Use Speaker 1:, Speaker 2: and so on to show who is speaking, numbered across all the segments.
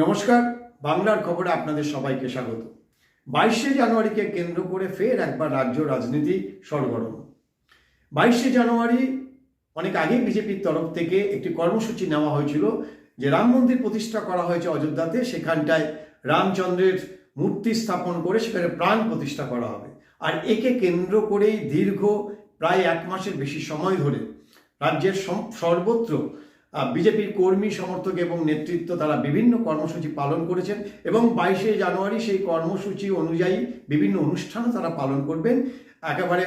Speaker 1: নমস্কার, বাংলার খবরে আপনাদের সবাইকে স্বাগত। বাইশে জানুয়ারিকে কেন্দ্র করে ফের একবার রাজ্য রাজনীতি সরগরম। বাইশে জানুয়ারি অনেক আগে বিজেপির তরফ থেকে একটি কর্মসূচি নেওয়া হয়েছিল, যে রাম মন্দির প্রতিষ্ঠা করা হয়েছে অযোধ্যাতে। সেখানটায় রামচন্দ্রের মূর্তি স্থাপন করে সেখানে প্রাণ প্রতিষ্ঠা করা হবে। আর একে কেন্দ্র করেই দীর্ঘ প্রায় এক মাসের বেশি সময় ধরে রাজ্যের সর্বত্র বিজেপির কর্মী, সমর্থক এবং নেতৃত্ব তারা বিভিন্ন কর্মসূচি পালন করেছেন এবং বাইশে জানুয়ারি সেই কর্মসূচি অনুযায়ী বিভিন্ন অনুষ্ঠানও তারা পালন করবেন। একেবারে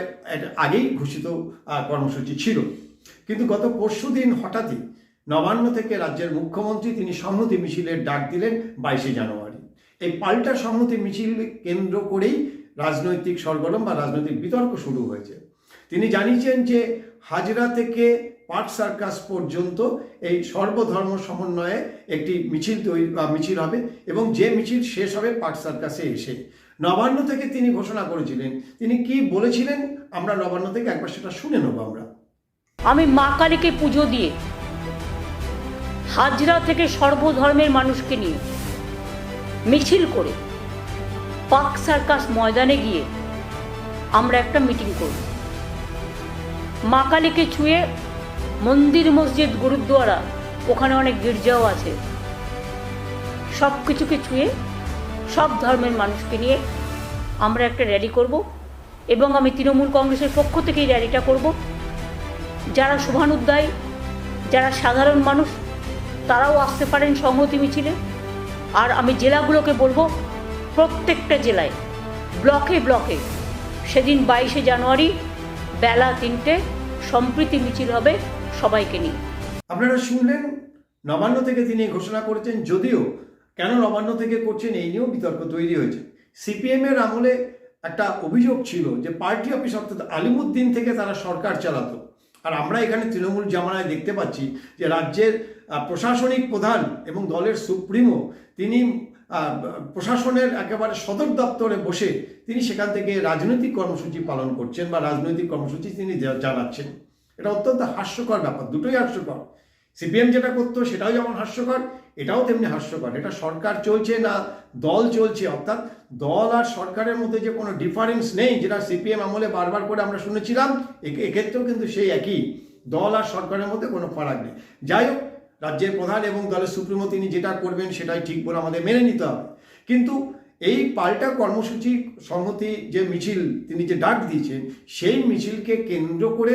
Speaker 1: আগেই ঘোষিত কর্মসূচি ছিল। কিন্তু গত পরশু দিন হঠাৎই নবান্ন থেকে রাজ্যের মুখ্যমন্ত্রী তিনি সম্মতি মিছিলের ডাক দিলেন বাইশে জানুয়ারি। এই পাল্টা সম্মতি মিছিল কেন্দ্র করেই রাজনৈতিক সরগরম বা রাজনৈতিক বিতর্ক শুরু হয়েছে। তিনি জানিয়েছেন যে হাজরা থেকে পার্ক সার্কাস পর্যন্ত এই সর্বধর্ম সমন্বয়ে একটি মিছিল তৈরি, বা মিছিল হবে এবং যে মিছিল শেষ হবে পার্ক সার্কাসে এসে। নবান্ন থেকে তিনি ঘোষণা করেছিলেন। তিনি কি বলেছিলেন? আমরা নবান্ন থেকে একবার সেটা শুনে নেব আমরা।
Speaker 2: আমি মা কালীকে পুজো দিয়ে হাজরা থেকে সর্বধর্মের মানুষকে নিয়ে মিছিল করে পাক সার্কাস ময়দানে গিয়ে আমরা একটা মিটিং করব। মা কালীকে ছুঁয়ে মন্দির, মসজিদ, গুরুদ্বারা, ওখানে অনেক গির্জাও আছে। সব কিছুকে ছুঁয়ে, সব ধর্মের মানুষকে নিয়ে আমরা একটা র্যালি করব এবং আমি তৃণমূল কংগ্রেসের পক্ষ থেকে এই র্যালিটা করব। যারা শুভানুদ্দায়ী যারা সাধারণ মানুষ, তারাও আসতে পারেন সংহতি মিছিলে। আর আমি জেলাগুলোকে বলব, প্রত্যেকটা জেলায়, ব্লকে ব্লকে, সেদিন বাইশে জানুয়ারি, বেলা তিনটে সম্প্রীতি মিছিল হবে সবাইকে নিয়ে।
Speaker 1: আপনারা শুনলেন নবান্ন থেকে তিনি ঘোষণা করেছেন, যদিও কেন নবান্ন থেকে করছেন এই নিয়েও বিতর্ক তৈরি হয়েছে। সিপিএম এর আমলে একটা অভিযোগ ছিল যে পার্টি অফিস অর্থাৎ আলিমুদ্দিন থেকে তারা সরকার চালাতো। আর আমরা এখানে তৃণমূল জামানায় দেখতে পাচ্ছি যে রাজ্যের প্রশাসনিক প্রধান এবং দলের সুপ্রিমো তিনি প্রশাসনের একেবারে সদর দপ্তরে বসে তিনি সেখান থেকে রাজনৈতিক কর্মসূচি পালন করছেন বা রাজনৈতিক কর্মসূচি তিনি জানাচ্ছেন। এটা অত্যন্ত হাস্যকর ব্যাপার, দুটোই হাস্যকর। সিপিএম যেটা করতো সেটাও যেমন হাস্যকর, এটাও তেমনি হাস্যকর। এটা সরকার চলছে না, দল চলছে। অর্থাৎ দল আর সরকারের মধ্যে যে কোনো ডিফারেন্স নেই, যেটা সিপিএম আমলে বারবার করে আমরা শুনেছিলাম এক্ষেত্রেও কিন্তু সেই একই। দল আর সরকারের মধ্যে কোনো ফারাক নেই। যাই হোক রাজ্যের প্রধান এবং দলের সুপ্রিমো তিনি যেটা করবেন সেটাই ঠিক বলে আমাদের মেনে নিতে হবে। কিন্তু এই পাল্টা কর্মসূচি সংহতি যে মিছিল, তিনি যে ডাক দিয়েছেন, সেই মিছিলকে কেন্দ্র করে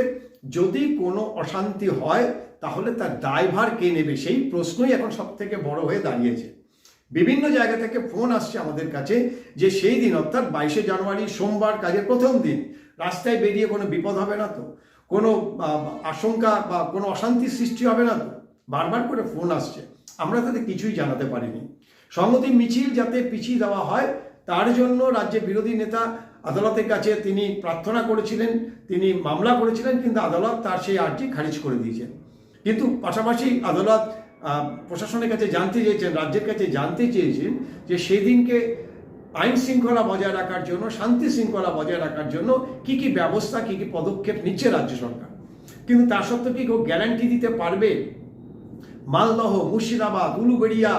Speaker 1: যদি কোনো অশান্তি হয়, তাহলে তার দায়ভার কে নেবে? সেই প্রশ্নই এখন সব থেকে বড় হয়ে দাঁড়িয়েছে। বিভিন্ন জায়গা থেকে ফোন আসছে আমাদের কাছে যে সেই দিন, অর্থাৎ বাইশে জানুয়ারি, সোমবার কাজের প্রথম দিন, রাস্তায় বেরিয়ে কোনো বিপদ হবে না তো? কোনো আশঙ্কা বা কোনো অশান্তির সৃষ্টি হবে না তো? বারবার করে ফোন আসছে। আমরা তাদের কিছুই জানাতে পারিনি। সংহতি মিছিল যাতে পিছিয়ে দেওয়া হয়, তার জন্য রাজ্যের বিরোধী নেতা আদালতের কাছে তিনি প্রার্থনা করেছিলেন, তিনি মামলা করেছিলেন, কিন্তু আদালত তার সেই আর্জি খারিজ করে দিয়েছেন কিন্তু পাশাপাশি আদালত প্রশাসনের কাছে জানতে চেয়েছেন, রাজ্যের কাছে জানতে চেয়েছেন যে সেদিনকে আইন শৃঙ্খলা বজায় রাখার জন্য, শান্তি শৃঙ্খলা বজায় রাখার জন্য কি কি ব্যবস্থা, কি কি পদক্ষেপ নিচ্ছে রাজ্য সরকার। কিন্তু তা সত্ত্বেও কি কেউ গ্যারান্টি দিতে পারবে? মালদহ, মুর্শিদাবাদ, উলুবেড়িয়া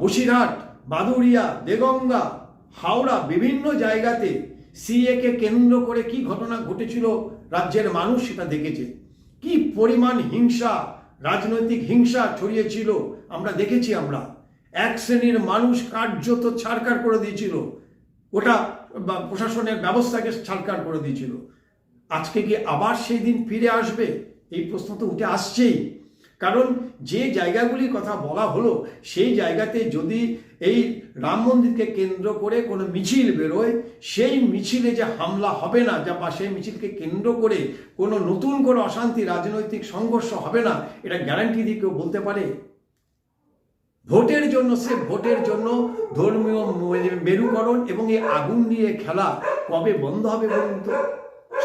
Speaker 1: বসিরহাট, বাদুড়িয়া, দেগঙ্গা, হাওড়া বিভিন্ন জায়গাতে সিএকে কেন্দ্র করে কি ঘটনা ঘটেছিল, রাজ্যের মানুষ সেটা দেখেছে। কি পরিমাণ হিংসা, রাজনৈতিক হিংসা ছড়িয়েছিল, আমরা দেখেছি আমরা। এক শ্রেণির মানুষ কার্যত ছাড়কার করে দিয়েছিল। ওটা প্রশাসনের ব্যবস্থাকে ছাড়কার করে দিয়েছিল। আজকে কি আবার সেই দিন ফিরে আসবে? এই প্রশ্ন তো উঠে আসছেই। কারণ যে জায়গাগুলির কথা বলা হলো, সেই জায়গাতে যদি এই রাম মন্দিরকে কেন্দ্র করে কোনো মিছিল বেরোয়, সেই মিছিলে যে হামলা হবে না, যা বা সেই মিছিলকে কেন্দ্র করে কোনো নতুন কোনো অশান্তি, রাজনৈতিক সংঘর্ষ হবে না, এটা গ্যারান্টি দিয়ে কেউ বলতে পারে? ভোটের জন্য, সে ভোটের জন্য ধর্মীয় মেরুকরণ এবং এই আগুন নিয়ে খেলা কবে বন্ধ হবে বলুন তো?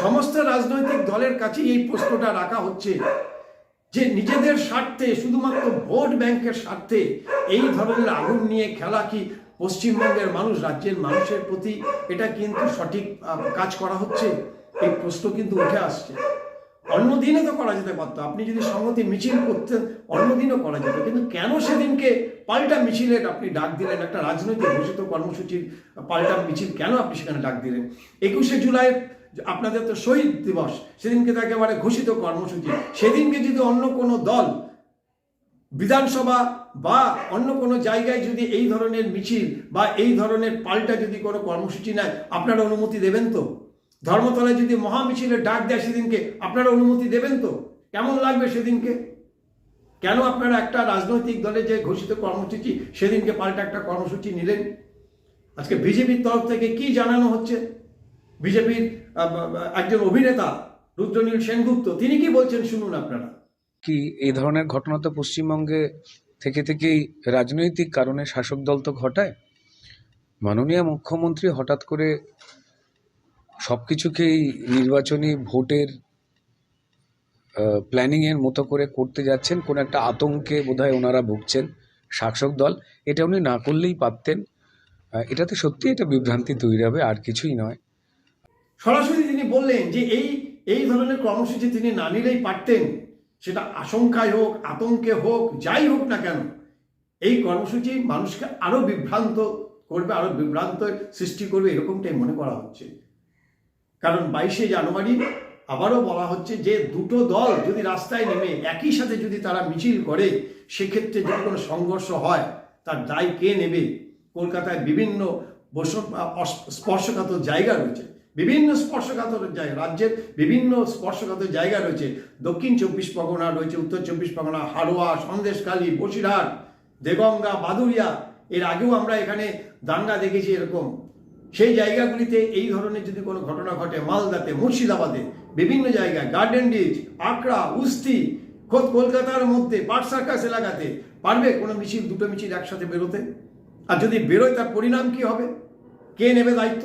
Speaker 1: সমস্ত রাজনৈতিক দলের কাছেই এই প্রশ্নটা রাখা হচ্ছে। যে নিজেদের স্বার্থে, শুধুমাত্র ভোট ব্যাংকের স্বার্থে এই ধরনের আগুন নিয়ে খেলা কি পশ্চিমবঙ্গের মানুষ, রাজ্যের মানুষের প্রতি এটা কিন্তু সঠিক কাজ করা হচ্ছে? এই প্রশ্ন কিন্তু উঠে আসছে। অন্যদিনে তো করা যেতে পারতো। আপনি যদি সংহতি মিছিল করতেন অন্য দিনও করা যেত। কিন্তু কেন সেদিনকে পাল্টা মিছিলের আপনি ডাক দিলেন? একটা রাজনৈতিক ঘোষিত কর্মসূচির পাল্টা মিছিল কেন আপনি সেখানে ডাক দিলেন? একুশে জুলাই আপনাদের তো শহীদ দিবস, সেদিনকে তো একেবারে ঘোষিত কর্মসূচি। সেদিনকে যদি অন্য কোনো দল, বিধানসভা বা অন্য কোনো জায়গায় যদি এই ধরনের মিছিল বা এই ধরনের পাল্টা যদি কোনো কর্মসূচি নেয়, আপনারা অনুমতি দেবেন তো? ধর্মতলায় যদি মহা মিছিলের ডাক দেয় সেদিনকে, আপনারা অনুমতি দেবেন তো? কেমন লাগবে সেদিনকে? কেন আপনারা একটা রাজনৈতিক দলের যে ঘোষিত কর্মসূচি, সেদিনকে পাল্টা একটা কর্মসূচি নিলেন? আজকে বিজেপির তরফ থেকে কি জানানো হচ্ছে? বিজেপির একজন অভিনেতা রুদ্রনীল সেনগুপ্ত, তিনি কি বলছেন শুনুন আপনারা?
Speaker 3: কি এই ধরনের ঘটনা তো পশ্চিমবঙ্গে থেকে থেকেই রাজনৈতিক কারণে শাসক দল তো ঘটায়? মাননীয় মুখ্যমন্ত্রী হঠাৎ করে সব কিছুকেই নির্বাচনী ভোটের প্ল্যানিংয়ের মতো করে করতে যাচ্ছেন, কোন একটা আতঙ্কে বোধহয় ওনারা ভুগছেন শাসক দল। এটা উনি না করলেই পারতেন। এটাতে সত্যি এটা বিভ্রান্তি তৈরি হবে, আর কিছুই নয়।
Speaker 1: সরাসরি তিনি বললেন যে এই এই ধরনের কর্মসূচি তিনি না নিলেই পারতেন। সেটা আশঙ্কায় হোক, আতঙ্কে হোক, যাই হোক না কেন, এই কর্মসূচি মানুষকে আরও বিভ্রান্ত করবে, আরও বিভ্রান্ত সৃষ্টি করবে এরকমটাই মনে করা হচ্ছে। কারণ বাইশে জানুয়ারি আবারও বলা হচ্ছে যে দুটো দল যদি রাস্তায় নেমে একই সাথে যদি তারা মিছিল করে, সেক্ষেত্রে যদি কোনো সংঘর্ষ হয়, তার দায় কে নেবে? কলকাতায় বিভিন্ন অস- স্পর্শকাতর জায়গা রয়েছে। বিভিন্ন স্পর্শকাতর জায়গা, রাজ্যের বিভিন্ন স্পর্শকাতর জায়গা রয়েছে। দক্ষিণ চব্বিশ পরগনা রয়েছে, উত্তর চব্বিশ পরগনা, হাড়োয়া, সন্দেশখালী, বসিরহাট, দেগঙ্গা বাদুরিয়া এর আগেও আমরা এখানে দাঙ্গা দেখেছি এরকম। সেই জায়গাগুলিতে এই ধরনের যদি কোনো ঘটনা ঘটে, মালদাতে, মুর্শিদাবাদে, বিভিন্ন জায়গায়, গার্ডেন ডিচ আকড়া উস্তি, খোদ কলকাতার মধ্যে, পাট সার্কাস এলাকাতে, পারবে কোনো মিছিল, দুটো মিছিল একসাথে বেরোতে? আর যদি বেরোয়, তার পরিণাম কি হবে? কে নেবে দায়িত্ব?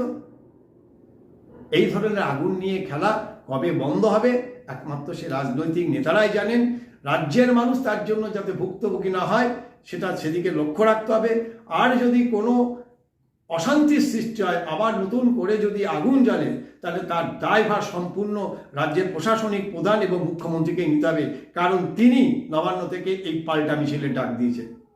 Speaker 1: এই ধরনের আগুন নিয়ে খেলা কবে বন্ধ হবে? একমাত্র সে রাজনৈতিক নেতারাই জানেন। রাজ্যের মানুষ তার জন্য যাতে ভুক্তভোগী না হয়, সেটা সেদিকে লক্ষ্য রাখতে হবে। আর যদি কোনো অশান্তির সৃষ্টি হয়, আবার নতুন করে যদি আগুন জ্বালে, তাহলে তার দায়ভার সম্পূর্ণ রাজ্যের প্রশাসনিক প্রধান এবং মুখ্যমন্ত্রীকে নিতে হবে। কারণ তিনি নবান্ন থেকে এই পাল্টা মিছিলের ডাক দিয়েছেন।